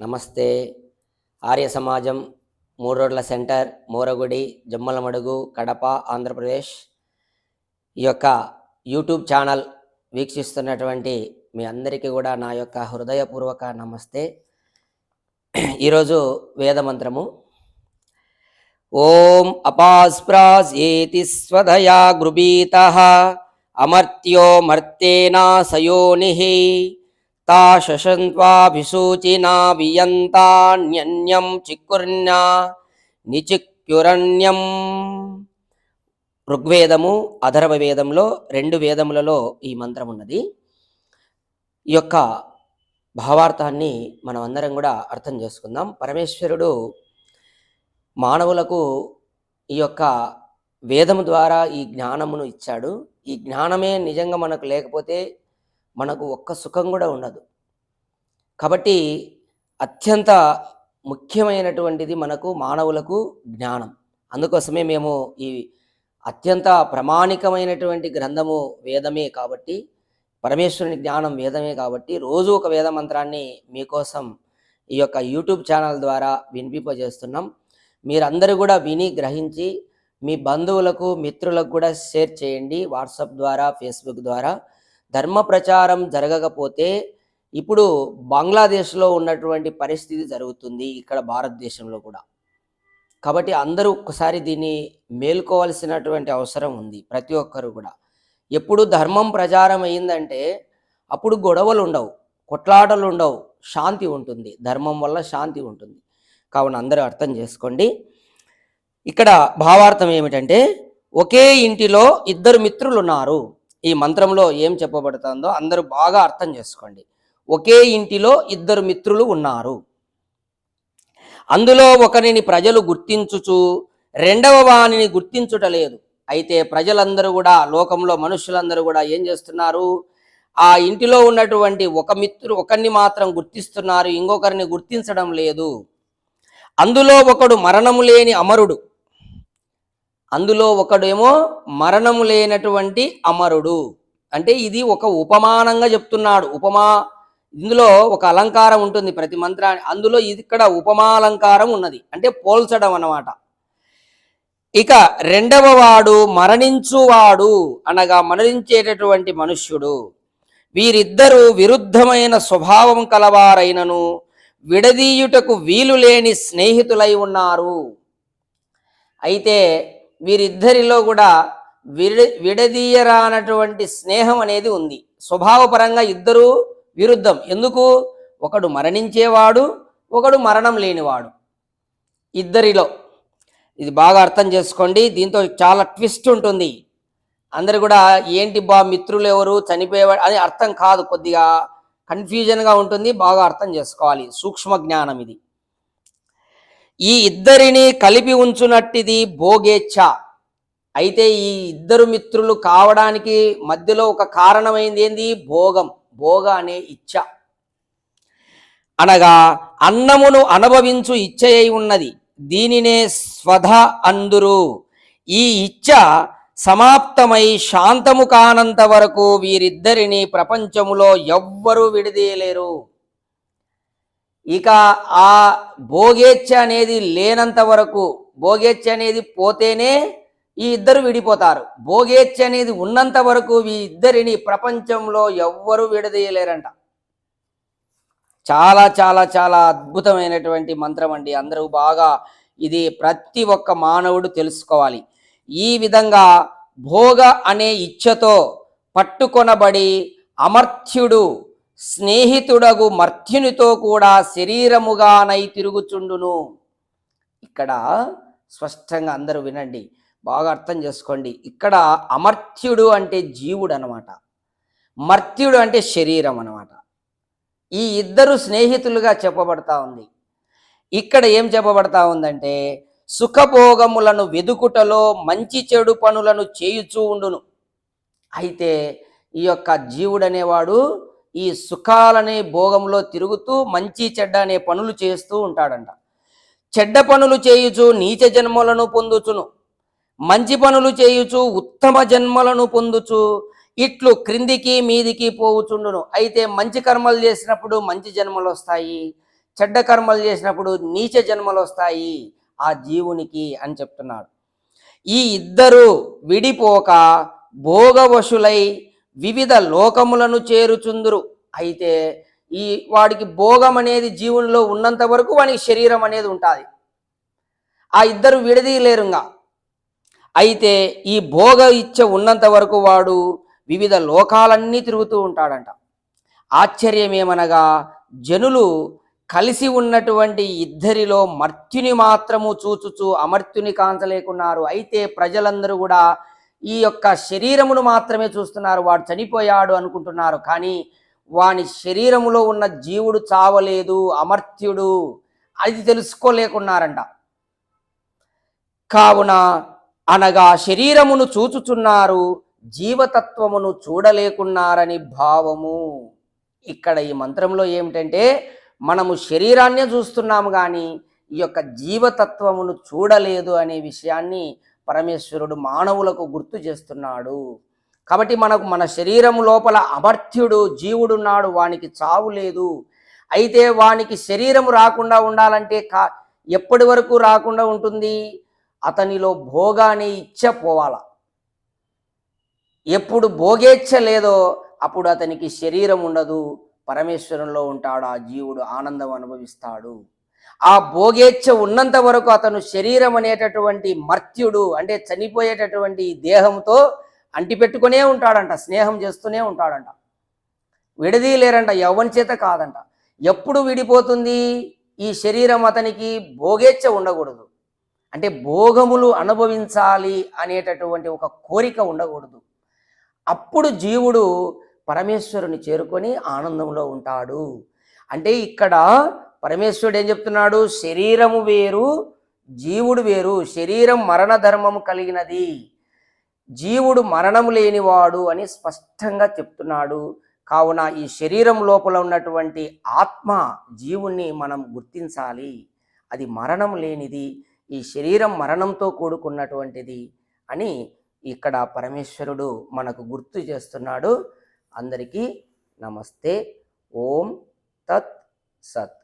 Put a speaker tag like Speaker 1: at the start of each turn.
Speaker 1: నమస్తే. ఆర్య సమాజం మూడు రోడ్ల సెంటర్ మోరగుడి జమ్మలమడుగు కడప ఆంధ్రప్రదేశ్ ఈ యొక్క యూట్యూబ్ ఛానల్ వీక్షిస్తున్నటువంటి మీ అందరికీ కూడా నా యొక్క హృదయపూర్వక నమస్తే. ఈరోజు వేదమంత్రము ఓం అపాస్ప్రాస్ స్వధయా గృభీత అమర్త్యో మర్తేనా సయోనిః. తా శశంత్వాభిసూచినా వియంతాన్యన్యం చిక్కుర్ణ్యా నిచిక్యురణ్యం ఋగ్వేదము అధర్వ వేదంలో రెండు వేదములలో ఈ మంత్రం ఉన్నది. ఈ యొక్క భావార్థాన్ని మనం అందరం కూడా అర్థం చేసుకుందాం. పరమేశ్వరుడు మానవులకు ఈ యొక్క వేదము ద్వారా ఈ జ్ఞానమును ఇచ్చాడు. ఈ జ్ఞానమే నిజంగా మనకు లేకపోతే మనకు ఒక్క సుఖం కూడా ఉండదు. కాబట్టి అత్యంత ముఖ్యమైనటువంటిది మనకు మానవులకు జ్ఞానం. అందుకోసమే మేము ఈ అత్యంత ప్రామాణికమైనటువంటి గ్రంథము వేదమే కాబట్టి పరమేశ్వరుని జ్ఞానం వేదమే కాబట్టి రోజు ఒక వేద మంత్రాన్ని మీకోసం ఈ యొక్క యూట్యూబ్ ఛానల్ ద్వారా వినిపింపజేస్తున్నాం. మీరందరూ కూడా విని గ్రహించి మీ బంధువులకు మిత్రులకు కూడా షేర్ చేయండి. వాట్సాప్ ద్వారా ఫేస్బుక్ ద్వారా. ధర్మ ప్రచారం జరగకపోతే ఇప్పుడు బంగ్లాదేశ్లో ఉన్నటువంటి పరిస్థితి జరుగుతుంది ఇక్కడ భారతదేశంలో కూడా. కాబట్టి అందరూ ఒక్కసారి దీన్ని మేల్కోవాల్సినటువంటి అవసరం ఉంది ప్రతి ఒక్కరు కూడా. ఎప్పుడు ధర్మం ప్రచారం అయిందంటే అప్పుడు గొడవలు ఉండవు కొట్లాటలు ఉండవు శాంతి ఉంటుంది. ధర్మం వల్ల శాంతి ఉంటుంది. కావున అందరూ అర్థం చేసుకోండి. ఇక్కడ భావార్థం ఏమిటంటే ఒకే ఇంటిలో ఇద్దరు మిత్రులు ఉన్నారు ఈ మంత్రంలో ఏం చెప్పబడుతుందో అందరూ బాగా అర్థం చేసుకోండి. ఒకే ఇంటిలో ఇద్దరు మిత్రులు ఉన్నారు. అందులో ఒకరిని ప్రజలు గుర్తించుచు రెండవ వాణిని గుర్తించుటలేదు అయితే ప్రజలందరూ కూడా లోకంలో మనుషులందరూ కూడా ఏం చేస్తున్నారు? ఆ ఇంటిలో ఉన్నటువంటి ఒక మిత్రు ఒకరిని మాత్రం గుర్తిస్తున్నారు ఇంకొకరిని గుర్తించడం లేదు. అందులో ఒకడు మరణము లేని అమరుడు. అందులో ఒకడేమో మరణము లేనటువంటి అమరుడు. అంటే ఇది ఒక ఉపమానంగా చెప్తున్నాడు. ఉపమా ఇందులో ఒక అలంకారం ఉంటుంది ప్రతి మంత్రాన్ని. అందులో ఇది ఇక్కడ ఉపమాలంకారం ఉన్నది. అంటే పోల్చడం అన్నమాట. ఇక రెండవ వాడు మరణించువాడు అనగా మరణించేటటువంటి మనుష్యుడు. వీరిద్దరూ విరుద్ధమైన స్వభావం కలవారైనను విడదీయుటకు వీలు లేని స్నేహితులై ఉన్నారు. అయితే వీరిద్దరిలో కూడా విడ విడదీయరానటువంటి స్నేహం అనేది ఉంది. స్వభావపరంగా ఇద్దరు విరుద్ధం. ఎందుకు? ఒకడు మరణించేవాడు ఒకడు మరణం లేనివాడు. ఇద్దరిలో. ఇది బాగా అర్థం చేసుకోండి. దీంతో చాలా ట్విస్ట్ ఉంటుంది. అందరు కూడా ఏంటి బా మిత్రులు ఎవరు? చనిపోయేవాడు అని అర్థం కాదు. కొద్దిగా కన్ఫ్యూజన్గా ఉంటుంది. బాగా అర్థం చేసుకోవాలి. సూక్ష్మ జ్ఞానం ఇది. ఈ ఇద్దరిని కలిపి ఉంచునట్టిది భోగేచ్ఛ. అయితే ఈ ఇద్దరు మిత్రులు కావడానికి మధ్యలో ఒక కారణమైంది ఏంది? భోగం. భోగ అనే ఇచ్ఛ. అనగా అన్నమును అనుభవించు ఇచ్చ అయి ఉన్నది. దీనినే స్వధ అందురు. ఈ ఇచ్చ సమాప్తమై శాంతము కానంత వరకు వీరిద్దరిని ప్రపంచములో ఎవ్వరూ విడదీయలేరు. ఇక ఆ భోగేచ్ఛ అనేది లేనంత వరకు భోగేచ్ఛ అనేది పోతేనే ఈ ఇద్దరు విడిపోతారు. భోగేచ్ఛ అనేది ఉన్నంత వరకు ఈ ఇద్దరిని ప్రపంచంలో ఎవ్వరూ విడదీయలేరంట. చాలా చాలా చాలా అద్భుతమైనటువంటి మంత్రం అండి. అందరూ బాగా ఇది ప్రతి ఒక్క మానవుడు తెలుసుకోవాలి. ఈ విధంగా భోగ అనే ఇచ్ఛతో పట్టుకొనబడి అమర్త్యుడు స్నేహితుడగు మర్త్యునితో కూడా శరీరముగానై తిరుగుచుండును. ఇక్కడ స్పష్టంగా అందరూ వినండి బాగా అర్థం చేసుకోండి. ఇక్కడ అమర్త్యుడు అంటే జీవుడు అనమాట మర్త్యుడు అంటే శరీరం అనమాట ఈ ఇద్దరు స్నేహితులుగా చెప్పబడతా ఉంది. ఇక్కడ ఏం చెప్పబడతా ఉందంటే సుఖభోగములను వెదుకుటలో మంచి చెడు పనులను చేయుచూ ఉండును. అయితే ఈ యొక్క జీవుడనేవాడు ఈ సుఖాలనే భోగంలో తిరుగుతూ మంచి చెడ్డ అనే పనులు చేస్తూ ఉంటాడంట. చెడ్డ పనులు చేయుచు నీచ జన్మలను పొందుచును. మంచి పనులు చేయుచు ఉత్తమ జన్మలను పొందుచు ఇట్లు క్రిందికి మీదికి పోవుచుండును. అయితే మంచి కర్మలు చేసినప్పుడు మంచి జన్మలు వస్తాయి. చెడ్డ కర్మలు చేసినప్పుడు నీచ జన్మలు వస్తాయి. ఆ జీవునికి అని చెప్తున్నాడు. ఈ ఇద్దరు విడిపోక భోగవశులై వివిధ లోకములను చేరుచుందురు. అయితే ఈ వాడికి భోగం అనేది జీవునిలో ఉన్నంత వరకు వానికి శరీరం అనేది ఉంటుంది. ఆ ఇద్దరు విడదీయలేరుగా. అయితే ఈ భోగ ఇచ్చ ఉన్నంత వరకు వాడు వివిధ లోకాలన్నీ తిరుగుతూ ఉంటాడంట. ఆశ్చర్యం ఏమనగా జనులు కలిసి ఉన్నటువంటి ఇద్దరిలో మర్త్యుని మాత్రము చూచుచు అమర్త్యుని కాంచలేకున్నారు. అయితే ప్రజలందరూ కూడా ఈ యొక్క శరీరమును మాత్రమే చూస్తున్నారు. వాడు చనిపోయాడు అనుకుంటున్నారు. కానీ వాని శరీరములో ఉన్న జీవుడు చావలేదు అమర్త్యుడు. అది తెలుసుకోలేకున్నారంట. కావున అనగా శరీరమును చూచుచున్నారు జీవతత్వమును చూడలేకున్నారని భావము. ఇక్కడ ఈ మంత్రంలో ఏమిటంటే మనము శరీరాన్నే చూస్తున్నాము కానీ ఈ యొక్క జీవతత్వమును చూడలేదు అనే విషయాన్ని పరమేశ్వరుడు మానవులకు గుర్తు చేస్తున్నాడు. కాబట్టి మనకు మన శరీరం లోపల అమర్త్యుడు జీవుడున్నాడు వానికి చావు లేదు. అయితే వానికి శరీరం రాకుండా ఉండాలంటే కా ఎప్పటి వరకు రాకుండా ఉంటుంది? అతనిలో భోగాన్ని ఇచ్చ పోవాల ఎప్పుడు భోగేచ్ఛ లేదో అప్పుడు అతనికి శరీరం ఉండదు. పరమేశ్వరంలో ఉంటాడు ఆ జీవుడు ఆనందం అనుభవిస్తాడు. ఆ భోగేచ్ఛ ఉన్నంత వరకు అతను శరీరం అనేటటువంటి మర్త్యుడు అంటే చనిపోయేటటువంటి దేహంతో అంటిపెట్టుకునే ఉంటాడంట స్నేహం చేస్తూనే ఉంటాడంట. విడదీయలేరంట ఎవరి చేత కాదంట. ఎప్పుడు విడిపోతుంది? ఈ శరీరం అతనికి భోగేచ్ఛ ఉండకూడదు. అంటే భోగములు అనుభవించాలి అనేటటువంటి ఒక కోరిక ఉండకూడదు. అప్పుడు జీవుడు పరమేశ్వరుని చేరుకొని ఆనందంలో ఉంటాడు. అంటే ఇక్కడ పరమేశ్వరుడు ఏం చెప్తున్నాడు? శరీరము వేరు జీవుడు వేరు. శరీరం మరణ ధర్మము కలిగినది. జీవుడు మరణం లేనివాడు అని స్పష్టంగా చెప్తున్నాడు. కావున ఈ శరీరం లోపల ఉన్నటువంటి ఆత్మ జీవుణ్ణి మనం గుర్తించాలి. అది మరణం లేనిది ఈ శరీరం మరణంతో కూడుకున్నటువంటిది అని ఇక్కడ పరమేశ్వరుడు మనకు గుర్తు చేస్తున్నాడు. అందరికీ నమస్తే. ఓం తత్ సత్.